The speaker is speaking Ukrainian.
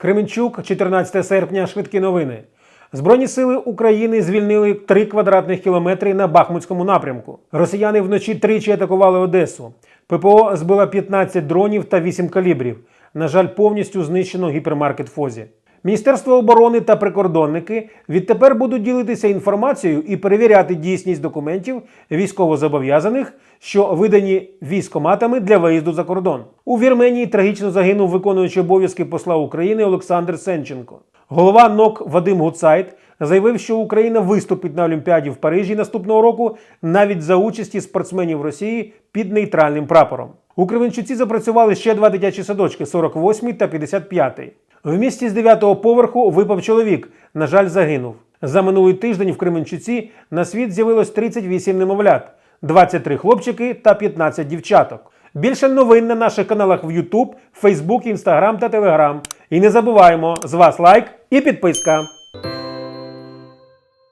Кременчук, 14 серпня, швидкі новини. Збройні сили України звільнили 3 квадратних кілометри на Бахмутському напрямку. Росіяни вночі тричі атакували Одесу. ППО збила 15 дронів та 8 калібрів. На жаль, повністю знищено гіпермаркет Фозі. Міністерство оборони та прикордонники відтепер будуть ділитися інформацією і перевіряти дійсність документів військовозобов'язаних, що видані військоматами для виїзду за кордон. У Вірменії трагічно загинув виконуючий обов'язки посла України Олександр Сенченко. Голова НОК Вадим Гуцайт заявив, що Україна виступить на Олімпіаді в Парижі наступного року навіть за участі спортсменів Росії під нейтральним прапором. У Кременчуці запрацювали ще два дитячі садочки 48 та 55. В місті з 9-го поверху випав чоловік. На жаль, загинув. За минулий тиждень в Кременчуці на світ з'явилось 38 немовлят, 23 хлопчики та 15 дівчаток. Більше новин на наших каналах в YouTube, Facebook, Instagram та Telegram. І не забуваємо з вас лайк і підписка.